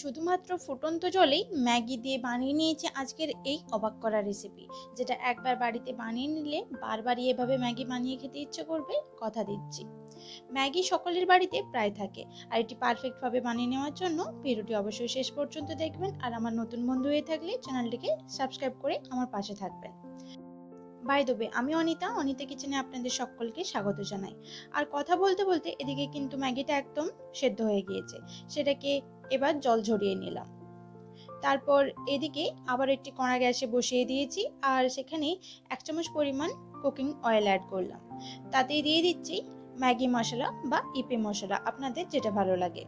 শুধুমাত্র ফুটন্ত জলেই ম্যাগি দিয়ে বানিয়ে নিয়েছে আজকের এই অবাক করা রেসিপি যেটা একবার বাড়িতে বানিয়ে নিলে বারবারই এভাবে ম্যাগি বানিয়ে খেতে ইচ্ছে করবে, কথা দিচ্ছি। ম্যাগি সকলের বাড়িতে প্রায় থাকে, আর এটি পারফেক্টভাবে বানিয়ে নেওয়ার জন্য ভিডিওটি অবশ্যই শেষ পর্যন্ত দেখবেন, আর আমার নতুন বন্ধু হয়ে থাকলে চ্যানেলটিকে সাবস্ক্রাইব করে আমার পাশে থাকবেন। বাই দেবে আমি অনিতা অনিতা কিচেনে আপনাদের সকলকে স্বাগত জানাই। আর কথা বলতে বলতে এদিকে কিন্তু ম্যাগিটা একদম সেদ্ধ হয়ে গিয়েছে। সেটাকে এবার জল ঝরিয়ে নিলাম। তারপর এদিকে আবার একটি কড়া গ্যাসে বসিয়ে দিয়েছি আর সেখানে এক চামচ পরিমাণ কুকিং অয়েল অ্যাড করলাম। তাতে দিয়ে দিচ্ছি ম্যাগি মশলা বা ইপে মশলা, আপনাদের যেটা ভালো লাগে।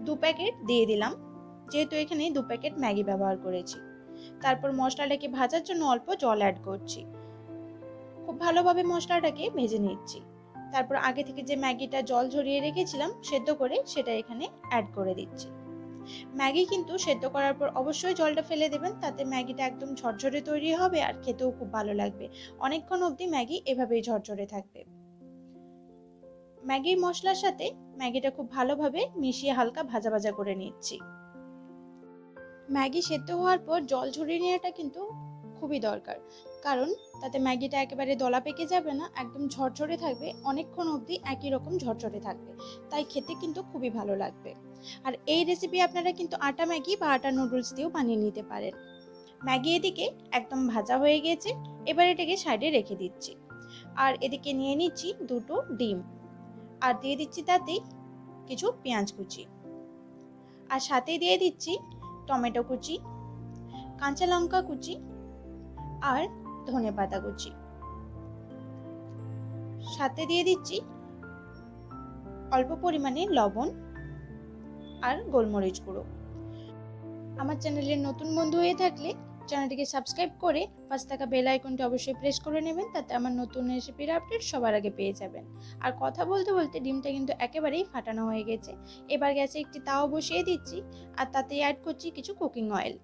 দু প্যাকেট দিয়ে দিলাম, যেহেতু এখানে দু প্যাকেট ম্যাগি ব্যবহার করেছি। তারপর মশলাটাকে ভাজার জন্য অল্প জল অ্যাড করছি। খুব ভালোভাবে মশলাটাকে ভেজে নিচ্ছি। তারপর আগে থেকে যে ম্যাগিটা জল ঝরিয়ে রেখেছিলাম, সেদ্ধ করে সেটা এখানে অ্যাড করে দিচ্ছি। ম্যাগি কিন্তু সেদ্ধ করার পর অবশ্যই জলটা ফেলে দেবেন, তাতে ম্যাগিটা একদম ঝরঝরে তৈরি হবে আর খেতেও খুব ভালো লাগবে। অনেকক্ষণ অবধি ম্যাগি এভাবেই ঝরঝরে থাকবে। ম্যাগির মশলার সাথে ম্যাগিটা খুব ভালোভাবে মিশিয়ে হালকা ভাজা ভাজা করে নিচ্ছি। ম্যাগি সেদ্ধ হওয়ার পর জল ঝরিয়ে নেওয়াটা কিন্তু খুবই দরকার। কারণ তাতে ম্যাগিটা একেবারে দলা পেকে যাবে না, একদম ঝরঝরে থাকবে, অনেকক্ষণ অবধি একই রকম ঝরঝরে থাকবে। তাই খেতে কিন্তু খুবই ভালো লাগবে। আর এই রেসিপি আপনারা কিন্তু আটা ম্যাগি বা আটা নুডলস দিয়েও বানিয়ে নিতে পারেন। ম্যাগি এদিকে একদম ভাজা হয়ে গিয়েছে এবার এটাকে সাইডে রেখে দিচ্ছি। আর এদিকে নিয়ে নিচ্ছি দুটো ডিম। আর দিয়ে দিচ্ছি তাতেই কিছু পেঁয়াজ কুচি। আর সাথে দিয়ে দিচ্ছি টমেটো কুচি, কাঁচা লঙ্কা কুচি আর ধনে পাতা কুচি। সাথে দিয়ে দিচ্ছি অল্প পরিমাণে লবণ আর গোলমরিচ গুঁড়ো। আমার চ্যানেলের নতুন বন্ধু হয়ে থাকলে চ্যানেলটিকে সাবস্ক্রাইব করে পাশে থাকা বেল আইকনটি অবশ্যই প্রেস করে নেবেন, তাতে আমার নতুন রেসিপির আপডেট সবার আগে পেয়ে যাবেন। আর কথা বলতে বলতে ডিমটা কিন্তু একেবারেই ফাটানো হয়ে গেছে। এবার গ্যাসে একটি তাও বসিয়ে দিচ্ছি, আর তাতে অ্যাড করছি কিছু কুকিং অয়েল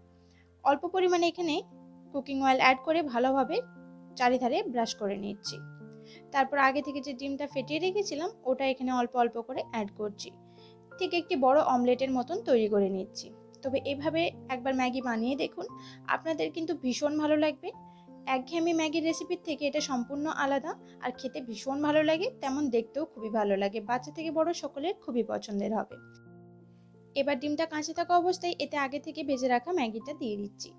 অল্প পরিমাণে এখানে কুকিং অয়েল অ্যাড করে ভালোভাবে চারিধারে ব্রাশ করে নিচ্ছি। তারপর আগে থেকে যে ডিমটা ফেটিয়ে রেখেছিলাম, ওটা এখানে অল্প অল্প করে অ্যাড করছি। ঠিক একটি বড় অমলেটের মতন তৈরি করে নিচ্ছি। তবে এভাবে একবার ম্যাগি বানিয়ে দেখুন। আপনাদের কিন্তু ভীষণ ভালো লাগবে। একঘেয়েমি ম্যাগির রেসিপির থেকে এটা সম্পূর্ণ আলাদা। আর খেতে ভীষণ ভালো লাগে, তেমন দেখতেও খুবই ভালো লাগে। বাচ্চা থেকে বড় সকলের খুবই পছন্দের হবে। এবার ডিমটা কাঁচা থাকা অবস্থায় এতে আগে থেকে ভেজে রাখা ম্যাগিটা দিয়ে দিচ্ছি।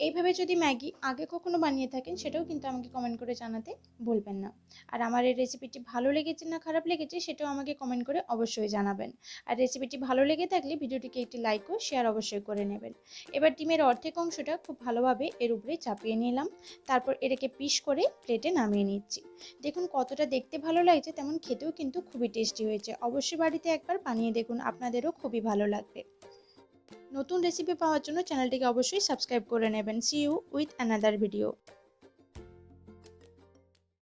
এইভাবে যদি ম্যাগি আগে কখনো বানিয়ে থাকেন, সেটাও কিন্তু আমাকে কমেন্ট করে জানাতে ভুলবেন না। আর আমার এই রেসিপিটি ভালো লেগেছে না খারাপ লেগেছে, সেটাও আমাকে কমেন্ট করে অবশ্যই জানাবেন। আর রেসিপিটি ভালো লেগে থাকলে ভিডিওটিকে একটি লাইক ও শেয়ার অবশ্যই করে নেবেন। এবার ডিমের অর্ধেক অংশটা খুব ভালোভাবে এর উপরে চাপিয়ে নিলাম। তারপর এটাকে পিস করে প্লেটে নামিয়ে নিচ্ছি। দেখুন কতটা দেখতে ভালো লাগছে, তেমন খেতেও কিন্তু খুবই টেস্টি হয়েছে। অবশ্যই বাড়িতে একবার বানিয়ে দেখুন, আপনাদেরও খুবই ভালো লাগবে। নতুন রেসিপি পাওয়ার জন্য চ্যানেলটিকে অবশ্যই সাবস্ক্রাইব করে নেবেন। See you with another video